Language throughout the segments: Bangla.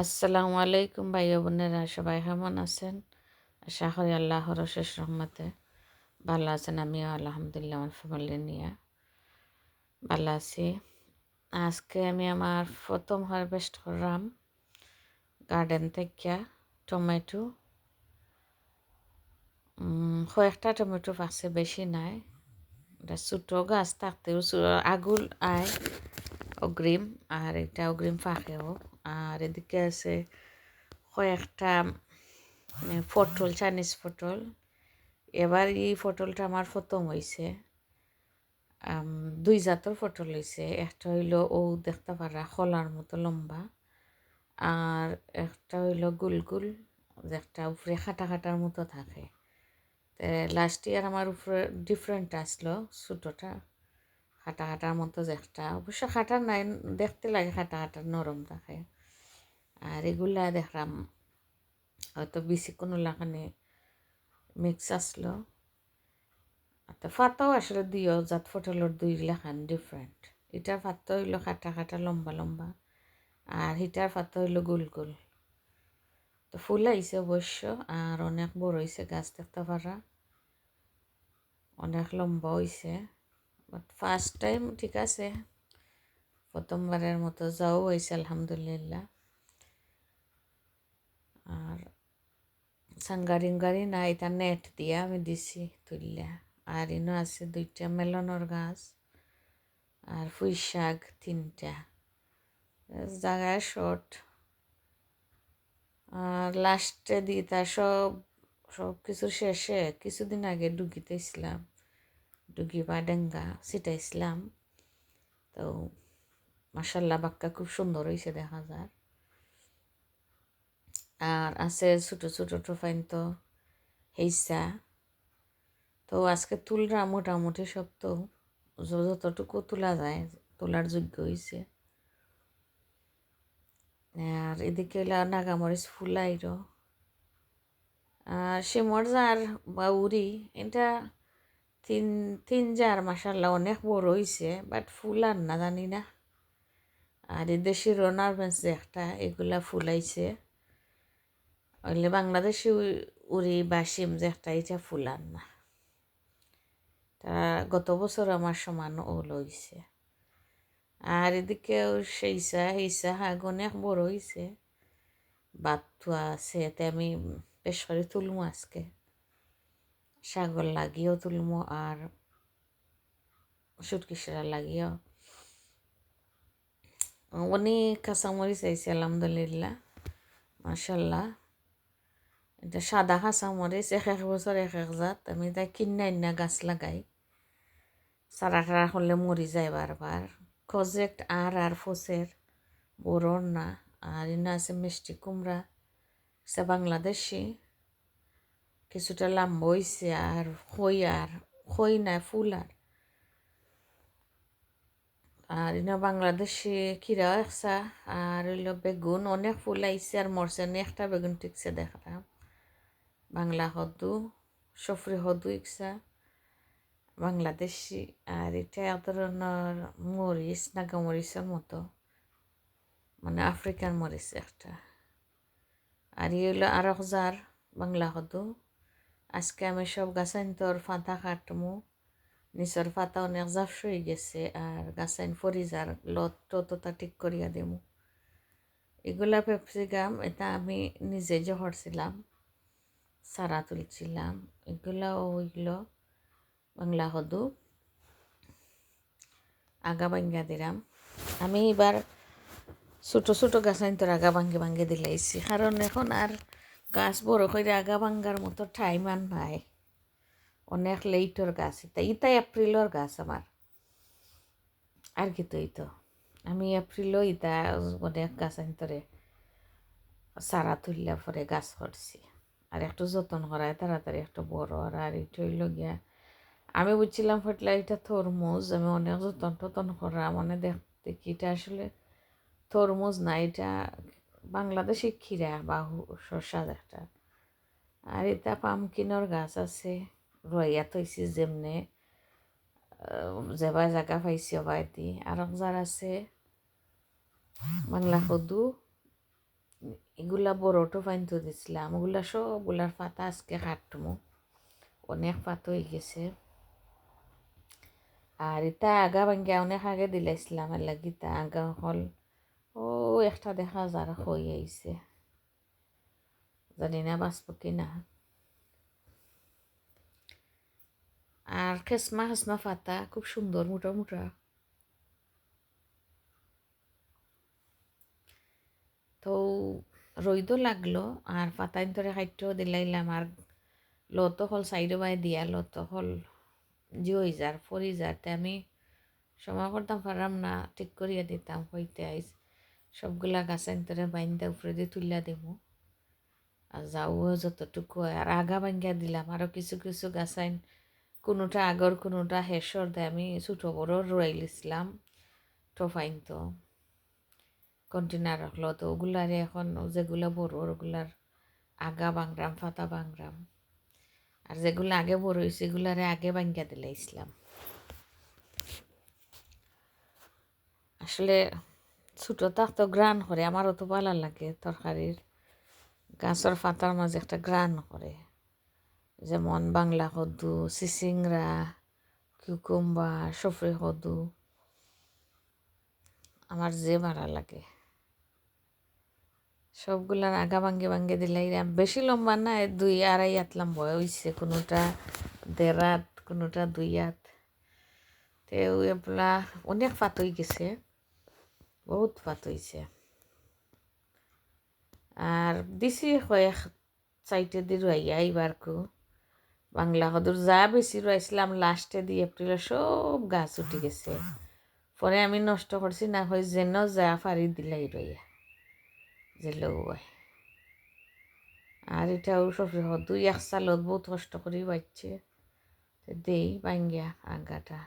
আসসালামু আলাইকুম ভাই বোনেরা, সবাই কেমন আছেন? আশা করি আল্লাহর শেষ রহমতে ভালো আছেন, আমিও আলহামদুলিল্লাহ আমার ফ্যামিলি নিয়ে ভালো আছি। আজকে আমি আমার প্রথম হারভেস্ট করলাম গার্ডেন থেকে টমেটো। কয়েকটা টমেটো পাচ্ছে বেশি নাই। এটা ছোটো গাছ থাকতেও আগুল আয় অগ্রিম, আর এটা অগ্রিম ফাঁকেও। আর এদিকে আছে কয়েকটা পটল, চাইনিজ পটল। এবার এই পটলটা আমার প্রথম হয়েছে দুই জাতর পটল হয়েছে একটা হইল ও দেখতে পারা খোলার মতো লম্বা, আর একটা হইল গুলগুল একটা উপরে খাটা খাটার মতো থাকে। লাস্ট ইয়ার আমার উপরে ডিফারেন্ট আসলো ছোটোটা। খাটা খাটার মতো একটা, অবশ্য খাটা নাই, দেখতে লাগে খাটা খাটার নরম থাকে আর এগুলা দেখলাম, হয়তো বেশি কোনো লাগানে মিক্স আসলো। তো ফাতাও আসলে দিও, জাত ফটলের দুই লেখান ডিফারেন্ট এটার ফাত্ত হইল খাটা খাটা লম্বা লম্বা। আর হিটার ফাত্ত হইল গোল গোল। তো ফুল আইছে অবশ্য, আর অনেক বড় হয়েছে গাছ দেখতে পারা। অনেক লম্বা হয়েছে ফার্স্ট টাইম ঠিক আছে। প্রথমবারের মতো যাও, হয়েছে আলহামদুলিল্লাহ। আর সাঙ্গারিঙ্গারি না, এটা নেট দিয়ে আমি দিছি তুললে আর ইনো আছে দুইটা মেলনের গাছ আর ফুই শাক তিনটা। জায়গায় শর্ট আর লাস্টে দিই তার সব সব কিছু শেষে কিছুদিন আগে ডুগিতেছিলাম ডুগি বা ডেঙ্গা ছিটাইছিলাম তো মাসাল্লাহ বাক্কা খুব সুন্দর হয়েছে দেখা যায়। আর আছে ছোটো ছোটো টোফাইন তো হেইসা। তো আজকে তুলরা মোটামুটি সব তো যতটুকু তোলা যায়, তোলার যোগ্য হয়েছে আর এদিকে নাগামরিচ ফুলাইর। আর শিমর জার বা উড়ি এটা তিন তিন জার মাসাল্লাহ অনেক বড় হয়েছে বাট ফুল আর না, জানি না। আর এই দেশি রনার একটা, এগুলা ফুলাইছে। হইলে বাংলাদেশি উড়ি বা সিম যে একটা এটা ফুলান না। তা গত বছর আমার সমান ও লইছে। আর এদিকে সেইসা সেইসা হাগ অনেক বড় হয়েছে বাদ থুয়া আছে, এতে আমি বেশ করে তুলমু আজকে। সাগর লাগিয়েও তুলমু আর সুটকিসরা লাগিয়েও। অনেক কাঁচামরিচ আইছে আলহামদুলিল্লাহ মাসাল্লাহ এটা সাদা কাঁচামরিচ, এক এক বছর এক এক জাত, আমি তাই কিনা ইন্না গাছ লাগাই। সারা খারা হলে মরি যায় বারবার। প্রজেক্ট আর আর ফসের বড়র না। আর ইনা আছে মিষ্টি কুমড়া, সে বাংলাদেশি। কিছুটা লাম্ব হয়েছে আর খই আর খই না, ফুল আর। আর ইনা বাংলাদেশি খিরা একসা, আর হইল বেগুন, অনেক ফুল আইছে আর মরছে একটা বেগুন টিকছে দেখলাম বাংলা হদু, সফরি হদু ইকসা, বাংলাদেশি, আর এটা এক ধরনের মরিচ নাগা মরিচের মতো মানে আফ্রিকান মরিচ একটা। আর ইয়ে হলো আর হাজার বাংলা হদু। আজকে আমি সব গাছাইন্তর ফাঁতা কাটমু নিচর ফাতা অনেক জাফস হয়ে গেছে আর গাছাইন ফরিজার লত টতটা ঠিক করিয়া দেমু এগুলা পেপসিগাম এটা আমি নিজে যে হরছিলাম সারা তুলছিলাম এগুলাও ওইগুলো বাংলা হদু আগা ভাঙ্গা দিলাম আমি এবার ছোটো ছোটো গাছ তোর আগা ভাঙ্গে ভাঙ্গে দিলাইছি কারণ এখন আর গাছ বড় করে আগা ভাঙ্গার মতো টাইম আর নাই। অনেক লেইটর গাছ। ইতা ইতা এপ্রিলর গাছ আমার। আর কি তো তো। আমি এপ্রিলও ইতা অনেক গাছ আনতরে সারা তুললে পরে গাছ করছি আর একটু যত্ন করায় তাড়াতাড়ি একটু বড় আর আর এটা হইল গিয়া। আমি বুঝছিলাম ফটলা এটা তরমুজ, আমি অনেক যত্ন টতন করা মানে দেখ, দেখি এটা আসলে তরমুজ না, এটা বাংলাদেশি খিরা বা শসা একটা আর এটা পামকিনর গাছ আছে, রইয়া থৈছি যেমনে যেবা জায়গা পাইছি অবা এটি আর যার আছে বাংলা কদু, এগুলা বড়টো ফাইনতো দিছিলাম। ওগুলা সবগুলার পাতা আজকে কাটমু। অনেক পাত হয়ে গেছে। আর এটা আগা ভাঙ্গিয়া অনেক আগে দিলাইছিলাম আর লাগি তা আগা হল একটা দেখা যার হয়ে আইছে। জানি না বাঁচব কি না আর খেসমা খেসমা পাতা খুব সুন্দর, মোটা মোটা। তো রইদও লাগল, আর পাতাইন ধরে খাইটেও দিলাইলাম, আর লত হল সাইডে বাই দিয়া, লত হল জিওই যার ফরি যার আমি সময় করতাম পারলাম না, ঠিক করিয়া দিতাম, হইতে আইস সবগুলা গাছের ধরে বাইন্দা উপরে দিয়ে তুলিয়া দেবো আর যাও যতটুকু আর আগা ভাঙ্গিয়া দিলাম। আরও কিছু কিছু গাছাইন কোনোটা আগর, কোনোটা হেসর দেয়। আমি ছোটো বড় রইলিছিলাম টোফাইন তো কন্টেনার রাখল তো। ওগুলারে এখন যেগুলো বড়, ওগুলার আগা বাংরাম ফাতা বাংরাম আর যেগুলো আগে বড় হয়েছে সেগুলারে আগে ভাঙ্গিয়া দিলে ইসলাম আসলে ছোটো তো গ্রান করে, আমারও তো ভালো লাগে তরকারির। গাছের পাতার মাঝে একটা গ্রান করে, যেমন বাংলা কদু চিচিংরা কিউকুম্বা সফরি কদু। আমার যে ভালো লাগে। সবগুলার আগা ভাঙ্গে ভাঙ্গে দিলাই বেশি লম্বা না দুই আড়াই হাত লম্বা হয়েছে কোনোটা দেড় হাত, কোনোটা দুই হাত। তে এগুলা অনেক ফাত হয়ে গেছে। বহুত ফাত হয়েছে আর দিছি কয়েক চাইটে দি রুয়াইয়া এইবারকু বাংলা সদুর যা বেশি রয়েছিলাম লাস্টে দি এপ্রিলে সব গাছ উঠে গেছে। পরে আমি নষ্ট করছি, না হয় যেন যা ফারি দিলাই রইয়া। জেলে আর এটাও সবজি দুই এক সালত বহুত কষ্ট করে বাচ্চে দেই বাঙ্গিয়া আগাটা।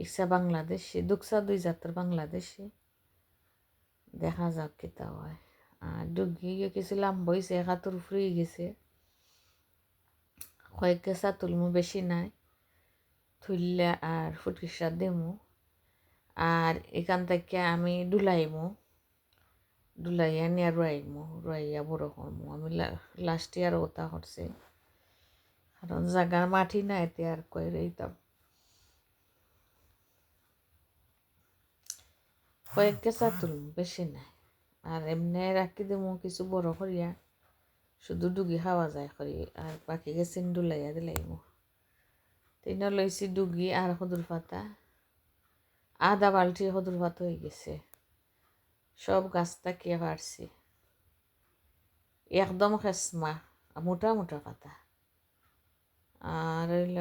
ইচ্ছা বাংলাদেশি দুকসা দুই জাতের বাংলাদেশি। দেখা যাক কিতা হয়। আর ডুগি কিছু লাম্ব হয়েছে একাতুর ফুরি গেছে কয়েক গেছা তুলমু বেশি নাই। থুললে আর ফুটকিসা দেমু। আর এখান থেকে আমি ডুলাইমু ডুলাইয়া নিয়ে রুয়াইমু রুয়াইয়া বড় করমু আমি লাস্ট ইয়ার ওটা করছে কারণ জাগার মাটি না এতে আর কয়ে রইতাম কয়েক তুলমু বেশি নাই। আর এমনি রাখি দেবো কিছু বড় করিয়া, শুধু ডুগি খাওয়া যায় করি, আর বাকি গেছেন ডুলাইয়া দিলাই মো তিন লইছি ডুগি আর সদুর পাতা আধা বালতি সদুর পাতা হয়ে গেছে। সব গাছটা কে পারছি একদম খেসমা মোটা মোটা পাতা। আর হইল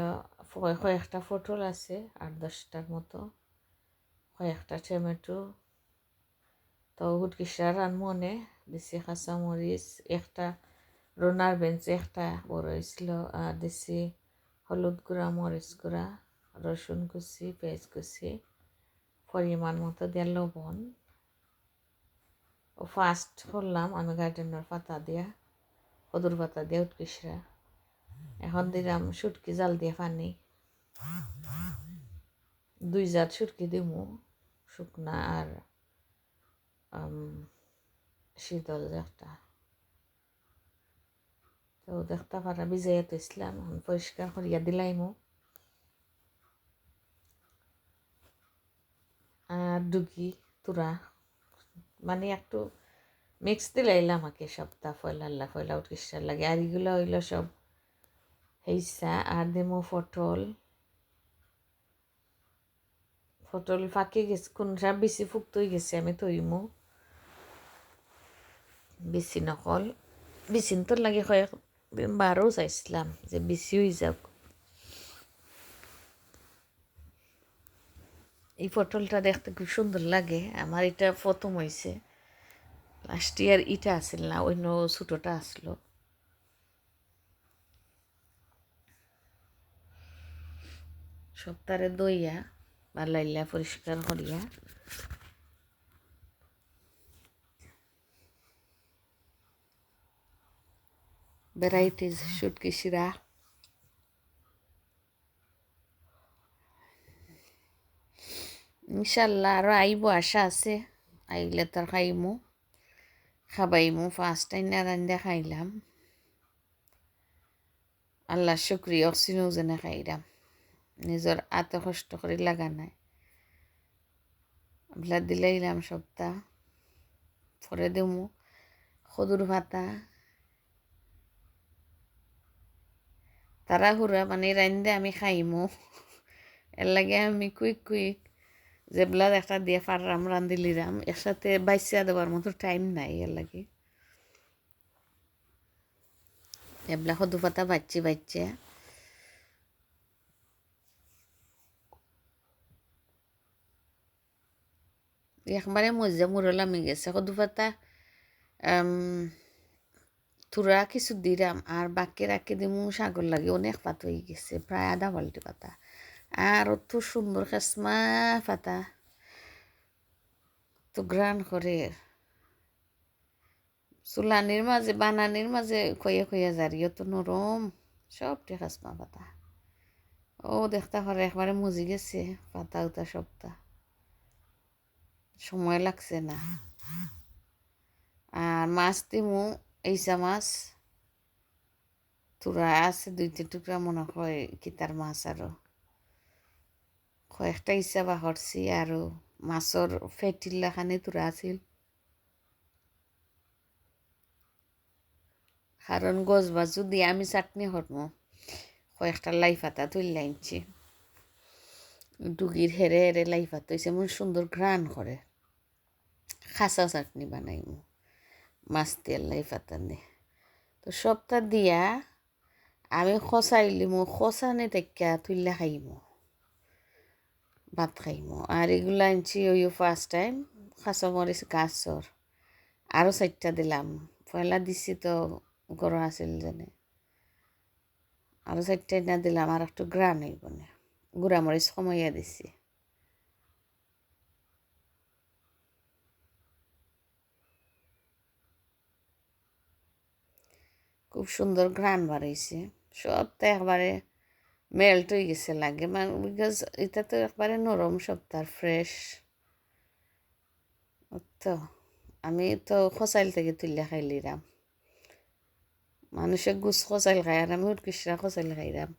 কয়েকটা ফটল আছে আট দশটার মতো। কয়েকটা টমেটো তো হুটকিসা রানমনে দিছি কাঁচামরিচ একটা রোনার বেঞ্চ, একটা বড় হয়েছিল আর হলুদ গুঁড়া, মরিচ গুঁড়া, রসুন কুচি, পেঁয়াজ কুচি, পরিমাণ মতো দিয়ে লবণ। ফার্স্ট করলাম আমি গার্ডেনের পাতা দিয়া কদুর পাতা দিয়ে উৎকৃষরা এখন দিলাম সুটকি জাল দিয়ে পানি। দুই জাত সুটকি দিমু, শুকনা আর শীতল একটা। তো দেখতে পারা বিজাইয়া তো ইসলাম পরিষ্কার করিয়া দিলাইমু। আর ডুগি, তুরা মানে একটু মিক্স দিলাইলাম আমাকে সপ্তাহ ফয়লা ফয়লা উৎকৃষ্টার লাগে। আর এগুলো হইল সব হেইসা, আর দেমো ফটল ফটল ফাঁকে গেছে, কোনটা বেশি ফুক্ত হয়ে গেছে আমি তৈমু। বেশি নকল তোর লাগে কয়েক বারও চাইছিলাম যে বেছি হয়ে যাক এই পটলটা দেখতে খুব সুন্দর লাগে আমার এটা প্রথম হয়েছে লাস্ট ইয়ার ইটা আসিল না, অন্য ছোটোটা আসলো সপ্তাহে দইয়া বা লাইলা পরিষ্কার করিয়া ভ্যারাইটিস শুটকি শিরা ইনশাল্লাহ আরও আইব আশা আছে আইলে তার খাইমু খাবাইমু ফার্স্ট টাইম না রান্দা খাইলাম আল্লাহ শুক্রিয়া অক্সিজেনও যেনে খাইলাম নিজের এত কষ্ট করে লাগা নাই এগুলা দিলাইলাম সপ্তাহ পরে দেমু সদুর ভাতা তারা হুরা মানে রান্দে আমি খাইমু এর লাগে আমি কুইক কুইক যেগুলা একটা দিয়ে পারলাম রান্দিলিরাম একসাথে বাইসিয়া দেওয়ার মতো টাইম নাই এর লাগে। এবলা সদু পাতা বাচ্চি বাচ্চে। একবারে মজা মুরলামি গেছে। সদু পাতা তুরা কিছু দিলাম আর বাকি রাখি দিমু সাগর লাগে, অনেক পাত হয়ে গেছে, প্রায় আধা বাল্টি পাতা। আর অত সুন্দর খেসমা পাতা। তো গ্রান করে। চুলানির মাঝে, বানানির মাঝে খইয়া খইয়া জারিও তো নরম, সবটি খাসমা পাতা। ও দেখতে পারে একবারে মুজি গেছে, পাতা উতা সবটা। সময় লাগছে না। আর মাছ দিমু এইসা মাছ তুরা আছে দুই তিন টুকরা মনে হয় কিতার মাছ আরও কয়েকটা ইচ্ছা বাহরছি আৰু মাছৰ ফেটিল্লাখানি তুৰা আছিল কারণ গছ বাজু দিয়ে আমি চাটনি হরমো কয়েকটা লাই পাতা তুললে আনছি ডুগির হেরে হেরে লাই পাতা এমন সুন্দর ঘ্রাণ করে খাসা চাটনি বানাইমু মাছ দিয়ে লাই পাতা দিয়ে তো সবটা দিয়া আমি খসাইলিমু খসানি তেকা তুললে খাইমু, ভাত খাইমু। আর এগুলো আনছি ওই ফার্স্ট টাইম মরিচ গাছর আরও চারটা দিলাম। পয়লা দিছি তো গরম আছিল যেনে আরও চারটা না দিলাম, আর একটু গ্রান হইব না। মরিচ সময়া দিছি। খুব সুন্দর গ্রান বাড়াইছে। সবটা একবারে মেল্ট হয়ে গেছে লাগে। মানে বিকজ এটা তো একবারে নরম সপ্তাহ ফ্রেশ তো আমি তো খসাইল থেকে তুললে খাইলিরাম মানুষে গুছ খসাইল খাই আর আমি উৎকৃষ্টা খসাইল খাইলাম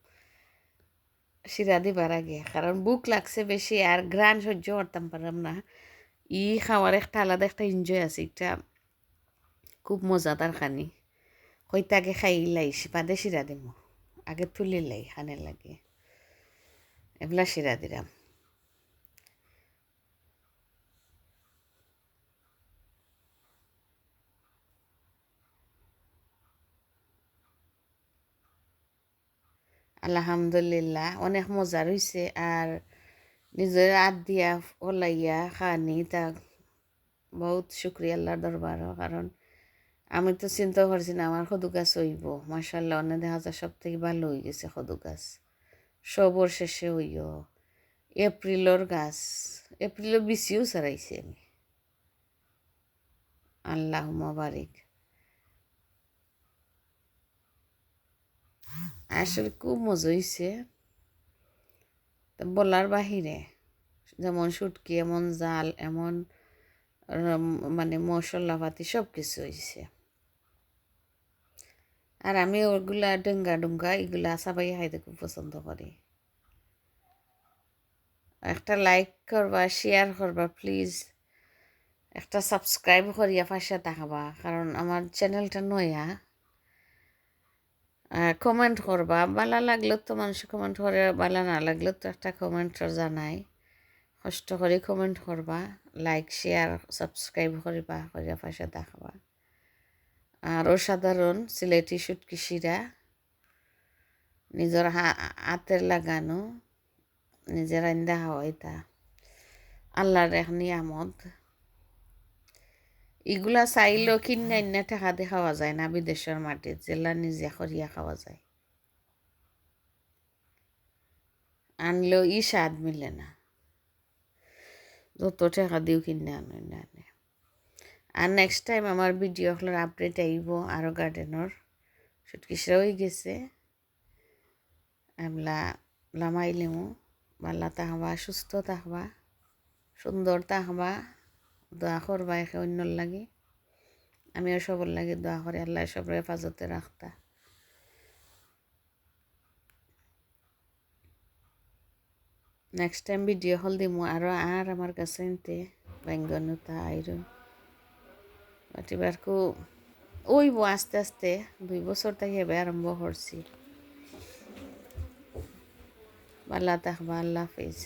শিরা দিবার আগে, কারণ বুক লাগছে বেশি আর গ্রান সহ্য করতাম পারলাম না। ই খাওয়ার একটা আলাদা একটা এনজয় আছে, এটা খুব মজাদার খানি। হইতে আগে খাই লাইছি বাদে শিরা দিমো। আগে তুলিলাই খানে লাগে। এগুলা শিরা দিলাম আলহামদুলিল্লাহ, অনেক মজার হয়েছে আর নিজের আদ দিয়া ওলাইয়া খানি তা বহুত শুক্রিয়া আল্লাহর দরবার। কারণ আমি তো চিন্তা করছি না, আমার সদু গাছ হইব। মার্শাল্লাহ অনেক দেখা যায় সব থেকে ভালো হয়ে গেছে সদু গাছ। সবর শেষে হইও। এপ্রিলর গাছ, এপ্রিলের বেশিও ছাড়াইছি আমি। আল্লাহ মাবারিক। আসলে খুব মজা হয়েছে বলার বাহিরে, যেমন সুটকি এমন জাল, এমন মানে মশলাপাতি সব কিছু হয়েছে আর আমি ওগুলা ডেঙ্গা ডুঙ্গা এগুলা সবাই খাইতে খুব পছন্দ করি। একটা লাইক করবা শেয়ার করবা প্লিজ একটা সাবস্ক্রাইব করিয়া পাশে থাকবা, কারণ আমার চ্যানেলটা নয়া। কমেন্ট করবা, ভালো লাগল তো মানুষ কমেন্ট করে, ভালো না লাগল তো একটা কমেন্ট জানাই। কষ্ট করে কমেন্ট করবা লাইক শেয়ার সাবস্ক্রাইব করিবা, করিয়া পাশে থাকবা। আর অসাধারণ সিলেটি সুটকিসিরা নিজের হাতের লাগানো নিজের আন্দা তা আল্লাহর এক নিয়ামত। এগুলা চাইলেও কিনে আন্না টাকা দিয়ে খাওয়া যায় না বিদেশের মাটির জেলা নিজে করিয়া খাওয়া যায়। আনলেও ই স্বাদ মিলে না। যত টাকা দিও কিনে আনো না। আর নেক্সট টাইম আমার ভিডিওগুলোর আপডেট আইব আরও গার্ডেনের সুটকিসরা হয়ে গেছে। আমলা লামাইলেমো ভালো থাকবা সুস্থ থাকবা সুন্দর থাকবা দোয়া করবা একে অন্যর লাগে। আমিও সবর লাগে দোয়া করি। আল্লাহ সবর হেফাজতে রাখতা। নেক্সট টাইম ভিডিও হল দিমু। আরও আর আমার কাছে নিতে। ব্যঙ্গনতা, আইরন। এবারকু ওইব আস্তে আস্তে দুই বছর থেকে এবার আরম্ভ করছি। আল্লাহ তাহবা আল্লাহ হাফিজ।